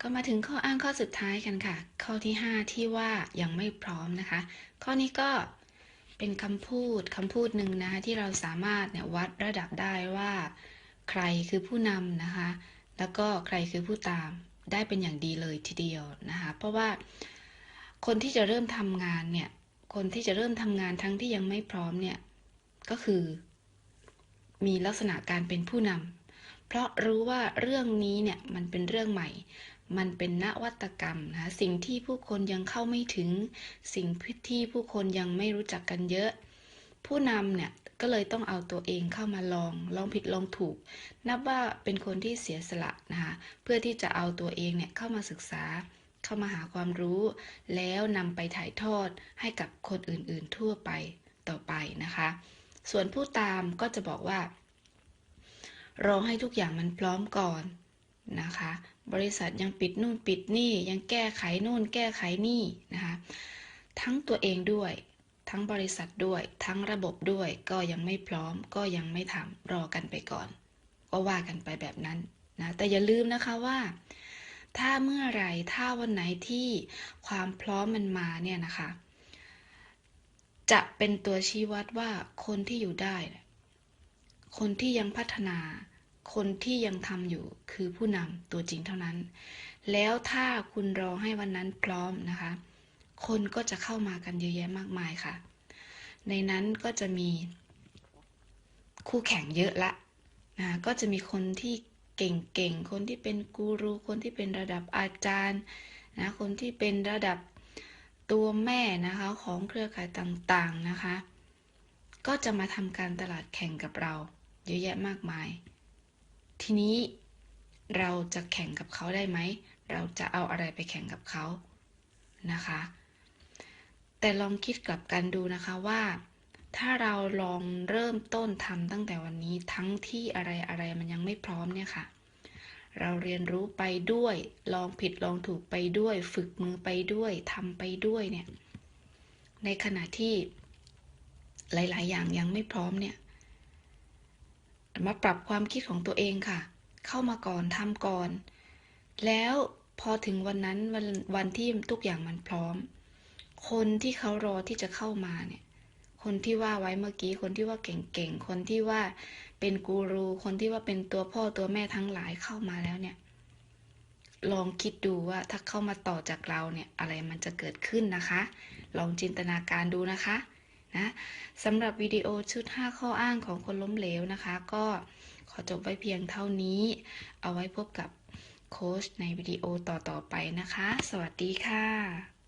ก็มาถึงข้ออ้างข้อสุดท้ายกันค่ะ ข้อที่ 5 ที่ว่ายังไม่พร้อมนะคะ ข้อนี้ก็เป็นคำพูดคำพูดหนึ่งนะคะที่เราสามารถเนี่ยวัดระดับได้ว่า ใครคือผู้นำนะคะ แล้วก็ใครคือผู้ตามได้เป็นอย่างดีเลยทีเดียวนะคะ เพราะว่าคนที่จะเริ่มทำงานเนี่ย คนที่จะเริ่มทำงานทั้งที่ยังไม่พร้อมเนี่ย ก็คือ มีลักษณะการเป็นผู้นำ เพราะรู้ว่าเรื่องนี้เนี่ยมันเป็นเรื่องใหม่ มันเป็นนวัตกรรมนะสิ่งที่ผู้คนยังเข้าไม่ถึง สิ่งที่ผู้คนยังไม่รู้จักกันเยอะ ผู้นำเนี่ยก็เลยต้องเอาตัวเองเข้ามาลอง ลองผิดลองถูก นับว่าเป็นคนที่เสียสละนะคะเพื่อที่จะเอาตัวเองเนี่ยเข้ามาศึกษา เข้ามาหาความรู้ แล้วนำไปถ่ายทอดให้กับคนอื่นๆทั่วไปต่อไปนะคะ ส่วนผู้ตามก็จะบอกว่า รอให้ทุกอย่างมันพร้อมก่อนนะคะ บริษัทยังปิดนู่นปิดนี่ยังแก้ไขนู่นแก้ไขนี่นะคะทั้งตัวเองด้วย ทั้งบริษัทด้วย ทั้งระบบด้วยก็ยังไม่พร้อมก็ยังไม่ทำรอกันไปก่อน ก็ว่ากันไปแบบนั้นนะแต่อย่าลืมนะคะว่า ถ้าเมื่อไหร่ถ้าวันไหนที่ความพร้อมมันมาเนี่ยนะคะ จะเป็นตัวชี้วัดว่าคนที่อยู่ได้ คนที่ยังพัฒนา คนที่ยังทำอยู่คือผู้นำตัวจริงเท่านั้น แล้วถ้าคุณรอให้วันนั้นพร้อมนะคะ คนก็จะเข้ามากันเยอะแยะมากมายค่ะ ในนั้นก็จะมีคู่แข่งเยอะละนะก็จะมีคนที่เก่งๆ คนที่เป็นกูรู คนที่เป็นระดับอาจารย์นะ คนที่เป็นระดับตัวแม่นะคะของเครือข่ายต่างๆนะคะ ก็จะมาทำการตลาดแข่งกับเรา เยอะแยะมากมาย ทีนี้เราจะแข่งกับเขาได้ไหม เราจะเอาอะไรไปแข่งกับเขานะคะ แต่ลองคิดกลับกันดูนะคะว่า ถ้าเราลองเริ่มต้นทำตั้งแต่วันนี้ทั้งที่อะไรอะไรมันยังไม่พร้อมเนี่ยค่ะ เราเรียนรู้ไปด้วย ลองผิดลองถูกไปด้วย ฝึกมือไปด้วยทำไปด้วยเนี่ย ในขณะที่หลาย ๆ อย่างยังไม่พร้อมเนี่ย มาปรับความคิดของตัวเองค่ะ เข้ามาก่อนทำก่อน แล้วพอถึงวันนั้นวันวันที่ทุกอย่างมันพร้อม คนที่เขารอที่จะเข้ามาเนี่ย คนที่ว่าไว้เมื่อกี้ คนที่ว่าเก่งๆ คนที่ว่าเป็นกูรู คนที่ว่าเป็นตัวพ่อตัวแม่ทั้งหลายเข้ามาแล้วเนี่ย ลองคิดดูว่าถ้าเข้ามาต่อจากเราเนี่ย อะไรมันจะเกิดขึ้นนะคะ ลองจินตนาการดูนะคะ นะ สำหรับวิดีโอชุด 5 ข้ออ้างของคนล้มเหลวนะคะ ก็ขอจบไว้เพียงเท่านี้ เอาไว้พบกับโค้ชในวิดีโอต่อๆไปนะคะ สวัสดีค่ะ